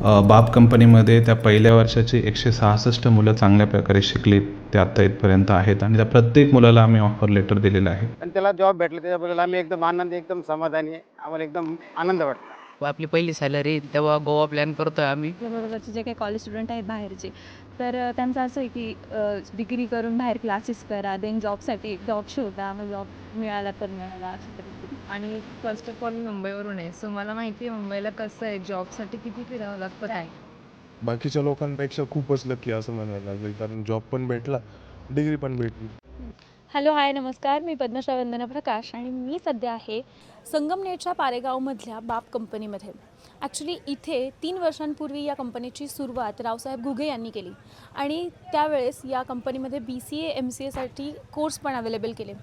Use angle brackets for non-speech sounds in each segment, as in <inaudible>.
बाप कंपनीमध्ये त्या पहिल्या वर्षाची एकशे सहासष्ट मुलं चांगल्या प्रकारे शिकली. ते आत्ता इथपर्यंत आहेत आणि त्या प्रत्येक मुलाला आम्ही ऑफर लेटर दिलेलं आहे. आणि त्याला जॉब भेटला त्याच्याबद्दल आम्ही एकदम आनंदी एकदम समाधानी आहे आम्हाला एकदम आनंद वाटतो व आपली पहिली सॅलरी तेव्हा गोवा प्लॅन करतोय आम्ही. आपल्याबरोबरचे जे काही कॉलेज स्टुडंट आहेत बाहेरचे तर त्यांचं असं आहे की डिग्री करून बाहेर क्लासेस करा देन जॉबसाठी जॉब शोधा मग जॉब मिळाला तर मिळाला पद्धतीने. आणि फर्स्ट ऑफ ऑल मुंबईवरून आहे. सो मला माहिती आहे मुंबईला कसं आहे. जॉबसाठी किती फिरावं लागतं? काय बाकीच्या लोकांपेक्षा खूपच लकी असं म्हणायला लागेल. कारण जॉब पण भेटला डिग्री पण भेटली. हॅलो हाय नमस्कार. मी पद्मश्रा वंदना प्रकाश आणि मी सध्या आहे संगमनेरच्या पारेगावमधल्या बाप कंपनीमध्ये. ॲक्च्युली इथे तीन वर्षांपूर्वी या कंपनीची सुरुवात रावसाहेब घुगे यांनी केली. आणि त्यावेळेस या कंपनीमध्ये B C A M C एसाठी course पण अवेलेबल केले.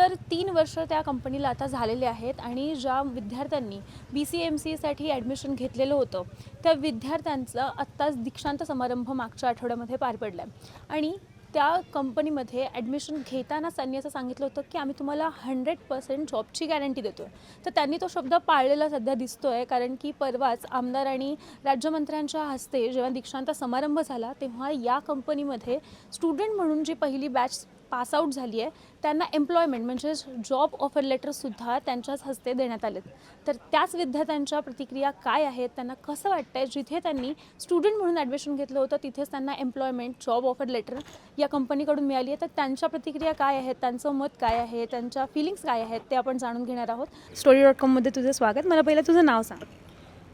तर तीन वर्ष त्या कंपनीला आता झालेले आहेत आणि ज्या विद्यार्थ्यांनी बी सी एम सी एसाठी ॲडमिशन घेतलेलं होतं त्या विद्यार्थ्यांचा आत्ताच दीक्षांत समारंभ मागच्या आठवड्यामध्ये पार पडला आहे आणि त्या कंपनीमध्ये ॲडमिशन घेतानाच त्यांनी असं सांगितलं होतं की आम्ही तुम्हाला हंड्रेड पर्सेंट जॉबची गॅरंटी देतो आहे तर त्यांनी तो शब्द पाळलेला सध्या दिसतो आहे कारण की परवाच आमदार आणि राज्यमंत्र्यांच्या हस्ते जेव्हा दीक्षांत समारंभ झाला तेव्हा या कंपनीमध्ये स्टुडंट म्हणून जी पहिली बॅच पासआउट झाली आहे. त्यांना एम्प्लॉयमेंट म्हणजेच जॉब ऑफर लेटरसुद्धा त्यांच्याच हस्ते देण्यात आलेत. तर त्याच विद्यार्थ्यांच्या प्रतिक्रिया काय आहेत? त्यांना कसं वाटतं आहे जिथे त्यांनी स्टुडंट म्हणून ॲडमिशन घेतलं होतं तिथेच त्यांना एम्प्लॉयमेंट जॉब ऑफर लेटर या कंपनीकडून मिळाली आहे. तर त्यांच्या प्रतिक्रिया काय आहेत? त्यांचं मत काय आहे? त्यांच्या फिलिंग्स काय आहेत? ते आपण जाणून घेणार आहोत. स्टोरी डॉट कॉममध्ये तुझं स्वागत. मला पहिलं तुझं नाव सांग.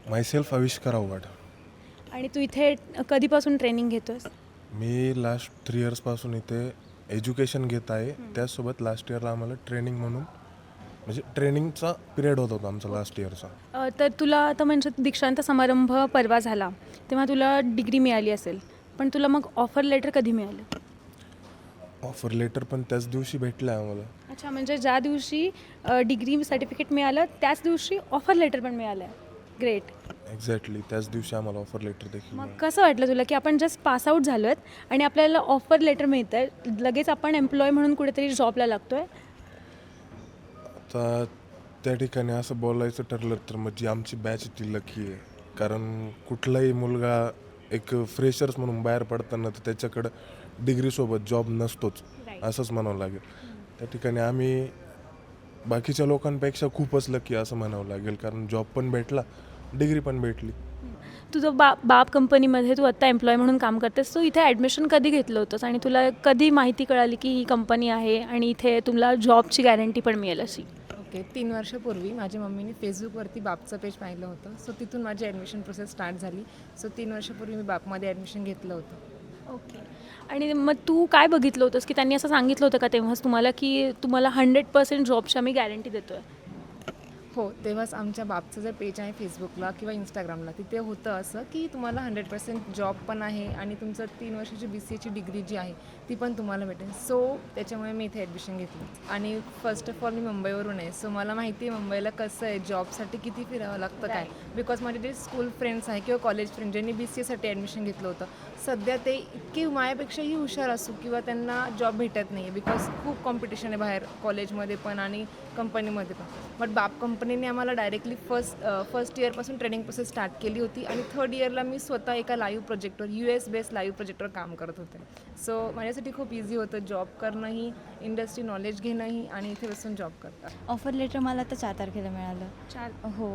मायसेल्फ आविष्कार अवघड आणि तू इथे कधीपासून ट्रेनिंग घेतोस मी लास्ट थ्री इयर्सपासून इथे एज्युकेशन घेत आहे. त्याचसोबत लास्ट इयरला आम्हाला ट्रेनिंग म्हणून म्हणजे ट्रेनिंगचा पिरियड होत होता आमचा लास्ट इयरचा तर तुला आता म्हणजे दीक्षांत समारंभ परवा झाला तेव्हा तुला डिग्री मिळाली असेल पण तुला मग ऑफर लेटर कधी मिळालं? ऑफर लेटर पण त्याच दिवशी भेटलं आहे आम्हाला. अच्छा म्हणजे ज्या दिवशी डिग्री सर्टिफिकेट मिळालं त्याच दिवशी ऑफर लेटर पण मिळालं आहे ग्रेट एक्झॅक्टली त्याच दिवशी आम्हाला ऑफर लेटर देखील मग मिळालं. कसं वाटलं तुला की आपण जस्ट पास आऊट झालो आहेत आणि आपल्याला ऑफर लेटर मिळतं आहे लगेच आपण एम्प्लॉय म्हणून कुठेतरी जॉबला लागतो आहे आता त्या ठिकाणी असं बोलायचं ठरलं तर म्हणजे आमची बॅच ती लकी आहे. कारण कुठलाही मुलगा एक फ्रेशर्स म्हणून बाहेर पडताना तर त्याच्याकडं डिग्रीसोबत जॉब नसतोच. असंच म्हणावं लागेल. त्या ठिकाणी आम्ही बाकीच्या लोकांपेक्षा खूपच लकी असं म्हणावं लागेल कारण जॉब पण भेटला डिग्री पण भेटली. तुझं बा बाप कंपनीमध्ये तू आत्ता एम्प्लॉय म्हणून काम करतेस तू इथे ॲडमिशन कधी घेतलं होतंस? आणि तुला कधी माहिती कळाली की ही कंपनी आहे आणि इथे तुला जॉबची गॅरंटी पण मिळेल अशी? ओके तीन वर्षापूर्वी माझ्या मम्मीने फेसबुकवरती बापचं पेज पाहिलं होतं. सो तिथून माझी ॲडमिशन प्रोसेस स्टार्ट झाली. सो तीन वर्षापूर्वी मी बापमध्ये ॲडमिशन घेतलं होतं. ओके. आणि मग तू काय बघितलं होतंस? की त्यांनी असं सांगितलं होतं का तेव्हाच तुम्हाला की तुम्हाला हंड्रेड पर्सेंट जॉबची आम्ही गॅरंटी देतो आहे हो तेव्हाच आमच्या बापचं जर पेज आहे फेसबुकला किंवा इंस्टाग्रामला तिथे होतं असं की तुम्हाला हंड्रेड पर्सेंट जॉब पण आहे आणि तुमचं तीन वर्षाची बी सी एची डिग्री जी आहे ती पण तुम्हाला भेटेल. सो त्याच्यामुळे मी इथे ॲडमिशन घेतली. आणि फर्स्ट ऑफ ऑल मी मुंबईवरून आहे. सो मला माहिती आहे मुंबईला कसं आहे जॉबसाठी किती फिरावं लागतं काय? बिकॉज माझे जे स्कूल फ्रेंड्स आहे किंवा कॉलेज फ्रेंड ज्यांनी बी सी एसाठी ॲडमिशन घेतलं होतं. सध्या ते इतके माझ्यापेक्षाही हुशार असू किंवा त्यांना जॉब भेटत नाही आहे बिकॉज खूप कॉम्पिटिशन आहे बाहेर कॉलेजमध्ये पण आणि कंपनीमध्ये पण. बट बाप कंपनीने आम्हाला डायरेक्टली फर्स्ट फर्स्ट इयरपासून ट्रेनिंग प्रोसेस स्टार्ट केली होती आणि थर्ड इयरला मी स्वतः एका लाईव्ह प्रोजेक्टवर यू एस बेस्ड लाईव्ह प्रोजेक्टवर काम करत होते. सो माझ्यासाठी खूप इझी होतं जॉब करणंही इंडस्ट्री नॉलेज घेणंही आणि इथे बसून जॉब करणं. ऑफर लेटर मला तर चार तारखेला मिळालं. चार? हो.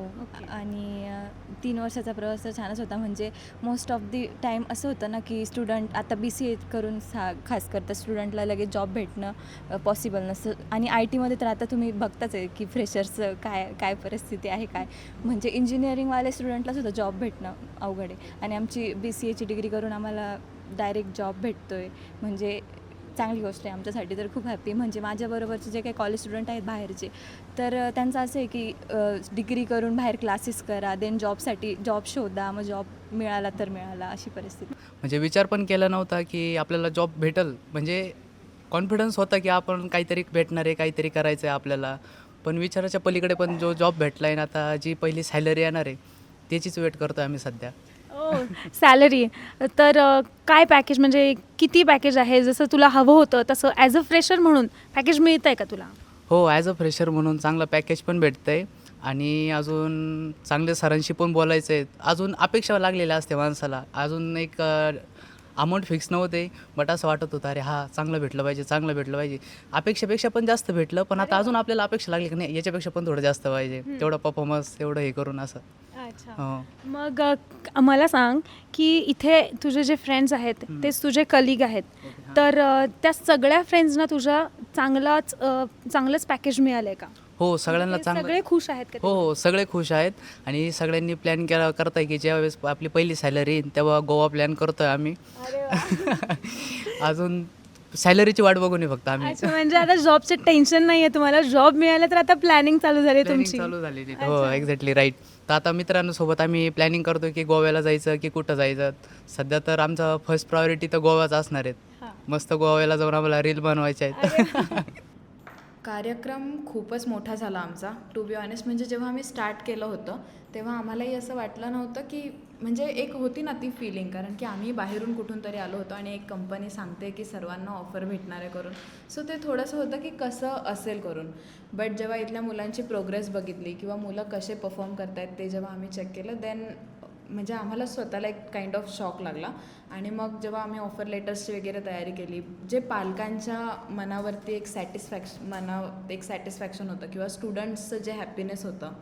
आणि तीन वर्षाचा प्रवास तर छानच होता. म्हणजे मोस्ट ऑफ दी टाईम असं होतं ना की स्टुडंट आता बी सी ए करून सा खास करता स्टुडंटला लगेच जॉब भेटणं पॉसिबल नसतं. आणि आय टीमध्ये तर आता तुम्ही बघताच आहे की फ्रेशर्सचं काय काय परिस्थिती आहे काय. म्हणजे इंजिनिअरिंगवाल्या स्टुडंटला सुद्धा जॉब भेटणं अवघड आहे. आणि आमची बी सी एची डिग्री करून आम्हाला डायरेक्ट जॉब भेटतो आहे म्हणजे चांगली गोष्ट आहे. आमच्यासाठी तर खूप हॅप्पी म्हणजे माझ्याबरोबरचे जे काही कॉलेज स्टुडंट आहेत बाहेरचे तर त्यांचं असं आहे की डिग्री करून बाहेर क्लासेस करा देन जॉबसाठी जॉब शोधा मग जॉब मिळाला तर मिळाला अशी परिस्थिती. म्हणजे विचार पण केला नव्हता की आपल्याला जॉब भेटल. म्हणजे कॉन्फिडन्स होता की आपण काहीतरी भेटणार आहे काहीतरी करायचं आहे आपल्याला. पण विचाराच्या पलीकडे पण जो जॉब भेटला आहे ना आता जी पहिली सॅलरी येणार आहे त्याचीच वेट करतो आम्ही सध्या. सॅलरी तर काय पॅकेज म्हणजे किती पॅकेज आहे? जसं तुला हवं होतं तसं ॲज अ फ्रेशर म्हणून पॅकेज मिळतं आहे का तुला? हो ॲज अ फ्रेशर म्हणून चांगलं पॅकेज पण भेटतं आहे आणि अजून चांगले सरांशी पण बोलायचं आहे अजून अपेक्षा लागलेल्या असते माणसाला. अजून एक अमाऊंट फिक्स नव्हते बट असं वाटत होतं अरे हा चांगलं भेटलं पाहिजे चांगलं भेटलं पाहिजे. अपेक्षापेक्षा पण जास्त भेटलं पण आता अजून आपल्याला अपेक्षा लागली की नाही याच्यापेक्षा पण थोडं जास्त पाहिजे. तेवढं परफॉर्मन्स तेवढं हे करून असं. अच्छा. हो. मग मला सांग की इथे तुझे जे फ्रेंड्स आहेत तेच तुझे कलिग आहेत. तर त्या सगळ्या फ्रेंड्सना तुझ्या चांगलाच चांगलंच पॅकेज मिळालंय का? हो सगळ्यांना ते चांगलं सगळे खुश आहेत का हो हो सगळे खुश आहेत. आणि सगळ्यांनी प्लॅन केला करताय की ज्यावेळेस आपली पहिली सॅलरी येईल तेव्हा गोवा प्लॅन करतोय आम्ही. <laughs> अजून सॅलरीची वाट बघून आहे फक्त आम्ही. अच्छा म्हणजे आता जॉबचं टेन्शन नाहीये तुम्हाला. जॉब मिळालं तर आता प्लॅनिंग चालू झाली Planning तुमची. चालू झालेली हो एक्झॅक्टली राईट तर आता मित्रांसोबत आम्ही प्लॅनिंग करतोय की गोव्याला जायचं की कुठं जायचं. सध्या तर आमचा फर्स्ट प्रायोरिटी तर गोवाच असणार आहेत. मस्त गोव्याला जाऊन आम्हाला रील बनवायच्या आहेत. <laughs> कार्यक्रम खूपच मोठा झाला आमचा. टू बी ऑनेस्ट म्हणजे जेव्हा आम्ही स्टार्ट केलं होतं तेव्हा आम्हालाही असं वाटलं नव्हतं की म्हणजे एक होती ना ती फिलिंग कारण की आम्ही बाहेरून कुठून तरी आलो होतो आणि एक कंपनी सांगते की सर्वांना ऑफर भेटणार आहे करून. सो ते थोडंसं होतं की कसं असेल करून. बट जेव्हा इथल्या मुलांची प्रोग्रेस बघितली किंवा मुलं कसे परफॉर्म करतायत ते जेव्हा आम्ही चेक केलं देन म्हणजे आम्हाला स्वतःला एक काइंड ऑफ शॉक लागला. आणि मग जेव्हा आम्ही ऑफर लेटर्सची वगैरे तयारी केली जे पालकांच्या मनावरती एक सॅटिस्फॅक्शन मना एक सॅटिस्फॅक्शन होतं किंवा स्टुडंट्सचं जे हॅपीनेस होतं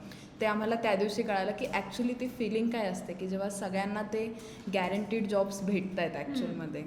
ते आम्हाला त्या दिवशी कळालं की ॲक्च्युली ती फिलिंग काय असते की जेव्हा सगळ्यांना ते गॅरंटीड जॉब्स भेटत आहेत ॲक्च्युअलमध्ये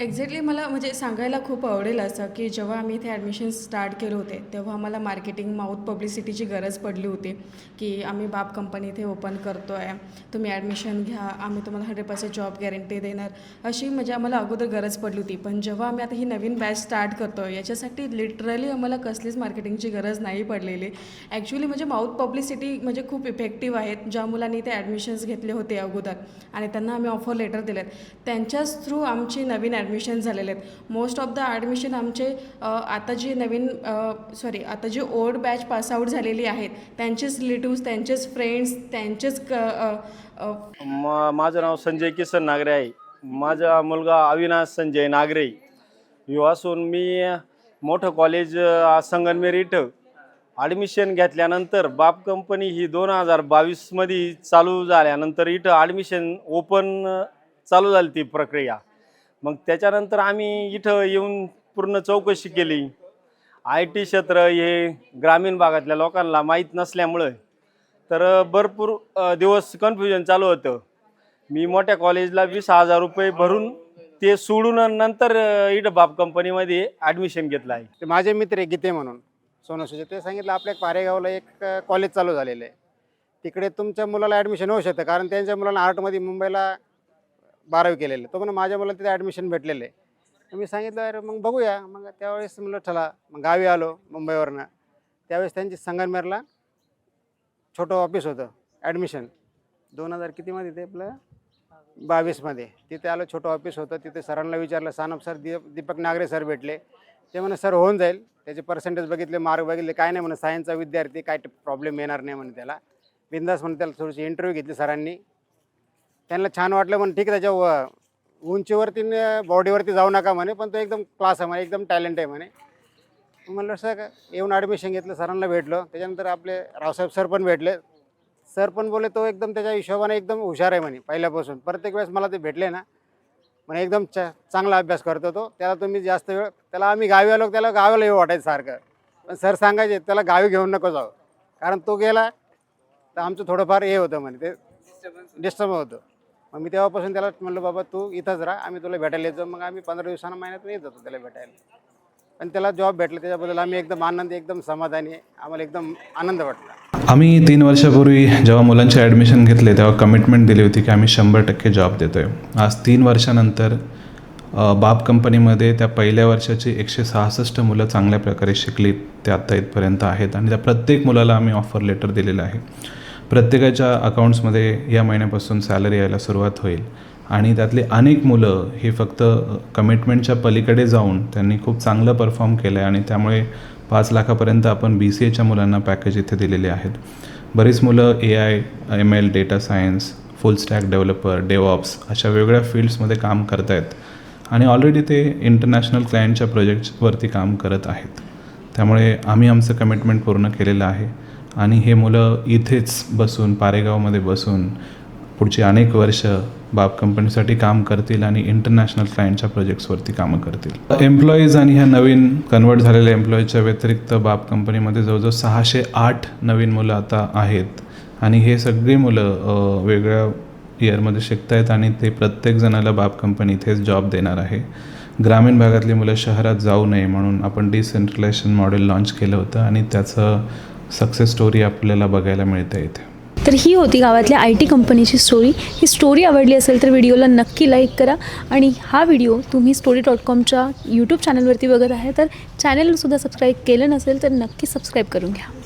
एक्झॅक्टली मला म्हणजे सांगायला खूप आवडेल असं की जेव्हा आम्ही इथे ॲडमिशन स्टार्ट केले होते तेव्हा आम्हाला मार्केटिंग माउथ पब्लिसिटीची गरज पडली होती की आम्ही बाप कंपनी इथे ओपन करतो आहे तुम्ही ॲडमिशन घ्या आम्ही तुम्हाला हंड्रेड पर्सेंट जॉब गॅरंटी देणार अशी म्हणजे आम्हाला अगोदर गरज पडली होती. पण जेव्हा आम्ही आता ही नवीन बॅच स्टार्ट करतो आहे याच्यासाठी लिटरली आम्हाला कसलीच मार्केटिंगची गरज नाही पडलेली. ॲक्च्युली म्हणजे माउथ पब्लिसिटी म्हणजे खूप इफेक्टिव्ह आहेत ज्या मुलांनी ते ॲडमिशन्स घेतले होते अगोदर. आणि त्यांना आम्ही ऑफर लेटर दिलेत. त्यांच्याच थ्रू आमची नवीन ॲडमिशन झालेले आहेत. मोस्ट ऑफ द ॲडमिशन आमचे आता जे नवीन सॉरी आता जे ओल्ड बॅच पासआउट झालेली आहेत त्यांचेच रिलेटिव्स त्यांचेच फ्रेंड्स त्यांचेच क माझं नाव संजय किसन नागरे आहे. माझा मुलगा अविनाश संजय नागरे. यो असून मी मोठं कॉलेज संगनमेर इथं ॲडमिशन घेतल्यानंतर बाप कंपनी ही दोन हजार बावीसमध्ये चालू झाल्यानंतर इथं ॲडमिशन ओपन चालू झाली ती प्रक्रिया. मग त्याच्यानंतर आम्ही इथं येऊन पूर्ण चौकशी केली. आय टी क्षेत्र हे ग्रामीण भागातल्या लोकांना माहीत नसल्यामुळं तर भरपूर दिवस कन्फ्युजन चालू होतं. मी मोठ्या कॉलेजला वीस हजार रुपये भरून ते सोडून नंतर अ, बाप कंपनीमध्ये ॲडमिशन घेतलं आहे. ते माझे मित्र आहे गीते म्हणून. सोनवशीचे ते सांगितलं आपल्या पारेगावला एक कॉलेज चालू झालेलं आहे. तिकडे तुमच्या मुलाला ॲडमिशन होऊ शकतं कारण त्यांच्या मुलाला आर्टमध्ये मुंबईला बारावी केलेलं आहे. तो म्हणून माझ्या मुलाला तिथे ॲडमिशन भेटलेलं आहे. मी सांगितलं अरे मग बघूया. मग त्यावेळेस म्हणलं ठला मग गावी आलो मुंबईवरनं. त्यावेळेस त्यांची संगनमेरला छोटं ऑफिस होतं ॲडमिशन दोन हजार कितीमध्ये ते आपलं? बावीसमध्ये. तिथे आलं छोटं ऑफिस होतं. तिथे सरांना विचारलं सानप सर दीप दीपक नागरे सर भेटले. ते म्हणे सर होऊन जाईल. त्याचे पर्सेंटेज बघितले मार्क बघितले काय नाही म्हणे सायन्सचा विद्यार्थी काय प्रॉब्लेम येणार नाही म्हणे त्याला. बिंदास म्हणे त्याला थोडीशी इंटरव्ह्यू घेतली सरांनी. त्यांना छान वाटलं म्हणे ठीक आहे त्याच्या व- उंचीवरती बॉडीवरती जाऊ नका म्हणे पण तो एकदम क्लास आहे म्हणे एकदम टॅलेंट आहे म्हणे. म्हणलं सर येऊन ॲडमिशन घेतलं सरांना भेटलो. त्याच्यानंतर आपले रावसाहेब सर पण भेटले. सर पण बोले तो एकदम त्याच्या हिशोबाने एकदम हुशार आहे म्हणे पहिल्यापासून. प्रत्येक वेळेस मला ते भेटले ना म्हणे एकदम चा चांगला अभ्यास करतो तो त्याला तुम्ही जास्त वेळ त्याला आम्ही गावी आलो त्याला गावाला येऊ वाटायचं सारखं. पण सर सांगायचे त्याला गावी घेऊन नको जाऊ. कारण तो गेला तर आमचं थोडंफार हे होतं म्हणे ते डिस्टर्ब होतं. मग मी तेव्हापासून त्याला म्हणलं बाबा तू इथंच राहा आम्ही तुला भेटायला येतो. मग आम्ही पंधरा दिवसांना महिन्यातून येत होतो त्याला भेटायला. आणि त्याला जॉब भेटला त्याच्याबद्दल आम्ही एकदम आनंदी एकदम समाधानी आहे. आम्हाला एकदम आनंद वाटला. आम्ही तीन वर्षापूर्वी जेव्हा मुलांचे ॲडमिशन घेतले तेव्हा कमिटमेंट दिली होती की आम्ही शंभर टक्के जॉब देतो आहे आज तीन वर्षानंतर बाप कंपनीमध्ये त्या पहिल्या वर्षाची एकशे सहासष्ट मुलं चांगल्या प्रकारे शिकली ते आत्ता इथपर्यंत आहेत. आणि त्या प्रत्येक मुलाला आम्ही ऑफर लेटर दिलेलं आहे. प्रत्येकाच्या अकाउंट्समध्ये या महिन्यापासून सॅलरी यायला सुरुवात होईल. आणि त्यातली अनेक मुलं हे फक्त कमिटमेंटच्या पलीकडे जाऊन त्यांनी खूप चांगलं परफॉर्म केलं आहे आणि त्यामुळे पाच लाखापर्यंत आपण बी सी एच्या मुलांना पॅकेज इथे दिलेले आहेत. बरीच मुलं A I M L data science full stack developer DevOps अशा वेगवेगळ्या फील्ड्समध्ये काम करत आहेत आणि ऑलरेडी ते इंटरनॅशनल क्लायंटच्या प्रोजेक्ट्सवरती काम करत आहेत. त्यामुळे आम्ही आमचं कमिटमेंट पूर्ण केलेलं आहे आणि हे मुलं इथेच बसून पारेगावमध्ये बसून पुढची अनेक वर्ष बाप कंपनीसाठी काम करतील आणि इंटरनॅशनल क्लायंटच्या प्रोजेक्ट्सवरती कामं करतील. एम्प्लॉईज आणि ह्या नवीन कन्वर्ट झालेल्या एम्प्लॉईजच्या व्यतिरिक्त बाप कंपनीमध्ये जवळजवळ सहाशे आठ नवीन मुलं आता आहेत. आणि हे सगळी मुलं वेगळ्या इयरमध्ये शिकत आहेत आणि ते प्रत्येक जणाला बाप कंपनी इथेच जॉब देणार आहे. ग्रामीण भागातली मुलं शहरात जाऊ नये म्हणून आपण डिसेंट्रलायझेशन मॉडेल लॉन्च केलं होतं आणि त्याचं सक्सेस स्टोरी आपल्याला बघायला मिळते इथे. तर ही होती गावातल्या आय टी कंपनीची स्टोरी ही स्टोरी आवडली असेल तर व्हिडिओला नक्की लाईक करा. आणि हा व्हिडिओ तुम्ही स्टोरी डॉट कॉमच्या यूट्यूब चॅनलवरती बघत आहे. तर चॅनलसुद्धा सबस्क्राईब केलं नसेल तर नक्की सबस्क्राईब करून घ्या.